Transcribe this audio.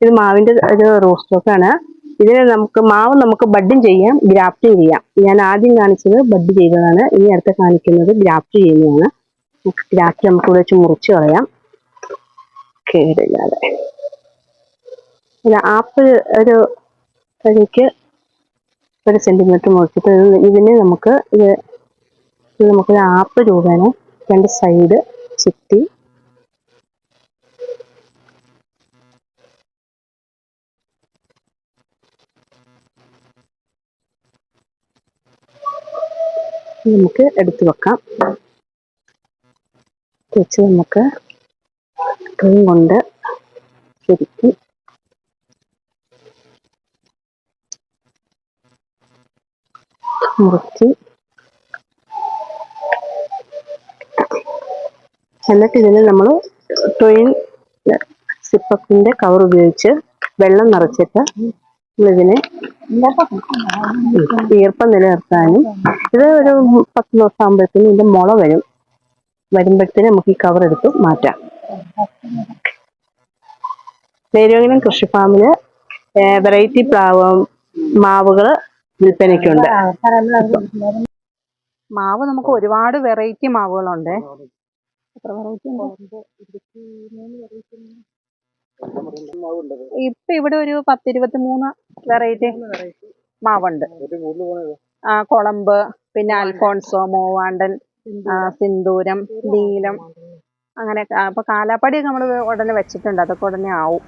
ഇത് മാവിന്റെ ഒരു റോസ്റ്റ് സ്റ്റോക്കാണ് ഇതിന് നമുക്ക് മാവ് നമുക്ക് ബഡ്ഡും ചെയ്യാം ഗ്രാഫ്റ്റിംഗ് ചെയ്യാം. ഞാൻ ആദ്യം കാണിച്ചത് ബഡ് ചെയ്തതാണ്. ഇനി അടുത്ത കാണിക്കുന്നത് ഗ്രാഫ്റ്റ് ചെയ്യുന്നതാണ്. ഗ്രാഫ്റ്റ് നമുക്ക് ഇവിടെ വെച്ച് മുറിച്ച് കളയാം. കേടില്ലാതെ. ആപ്പിൾ ഒരു എനിക്ക് ഒരു സെന്റിമീറ്റർ മുറിച്ചിട്ട് ഇത് ഇതിന് നമുക്ക് ഇത് നമുക്ക് നമുക്കൊരു ആപ്പ് രൂപേണ രണ്ട് സൈഡ് ചുറ്റി നമുക്ക് എടുത്തു വെക്കാം. വെച്ച് നമുക്ക് ക്രീം കൊണ്ട് ശരിക്കും മുറുക്കി എന്നിട്ട് ഇതിന് നമ്മൾ ടൊയിൻ സിപ്പപ്പിന്റെ കവർ ഉപയോഗിച്ച് വെള്ളം നിറച്ചിട്ട് ഇതിനെ ഈർപ്പം നിലനിർത്താനും. ഇത് ഒരു പത്ത് ദിവസം ആകുമ്പോഴത്തേനും ഇതിന്റെ മുള വരും. വരുമ്പോഴത്തേനും നമുക്ക് ഈ കവർ എടുത്ത് മാറ്റാം. നേരുവങ്കിലും കൃഷി ഫാമിൽ വെറൈറ്റി പ്ലാവ് മാവുകൾ വിൽപ്പനയ്ക്കുണ്ട്. മാവ് നമുക്ക് ഒരുപാട് വെറൈറ്റി മാവുകളുണ്ട്. എത്ര വെറൈറ്റി ഉണ്ട്. ഇപ്പൊ ഇവിടെ ഒരു പത്തിരുപത്തി മൂന്ന് വെറൈറ്റി. മാവുണ്ട്. ആ കുളമ്പ് പിന്നെ അൽഫോൺസോ മൂവാണ്ടൻ സിന്ദൂരം. നീലം അങ്ങനെ അപ്പൊ കാലാപ്പടിയൊക്കെ നമ്മൾ ഉടനെ വെച്ചിട്ടുണ്ട്. അതൊക്കെ ഉടനെ ആവും.